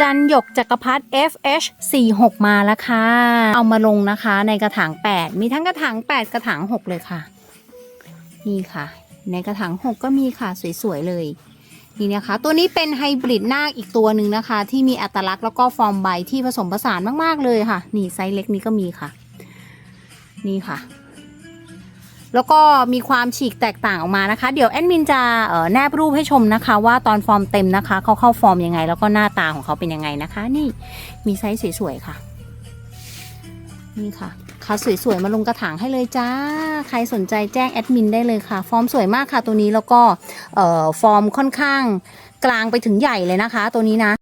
จันหยกจักรพัฒ FH 4 6มาแล้วค่ะ เอามาลงนะคะในกระถาง 8 มีทั้งกระถาง 8 กระถาง 6 เลยค่ะ นี่ค่ะ ในกระถาง 6 ก็มีค่ะสวยๆเลยนี่นะคะ ตัวนี้เป็นไฮบริดนาคอีกตัวหนึ่งนะคะ ที่มีอัตลักษณ์แล้วก็ฟอร์มใบที่ผสมผสานมากๆเลยค่ะ นี่ไซส์เล็กนี้ก็มีค่ะ นี่ค่ะ แล้วก็มีความฉีกแตกต่างออกมานะคะ เดี๋ยวแอดมินจะแนบรูปให้ชมนะคะ ว่าตอนฟอร์มเต็มนะคะเขาเข้าฟอร์มยังไง แล้วก็หน้าตาของเขาเป็นยังไงนะคะ นี่มีไซส์สวยๆค่ะ นี่ค่ะคัดสวยๆมาลงกระถางให้เลยจ้า ใครสนใจแจ้งแอดมินได้เลยค่ะ ฟอร์มสวยมากค่ะตัวนี้แล้วก็ฟอร์มค่อนข้างกลางไปถึงใหญ่เลยนะคะ ตัวนี้นะ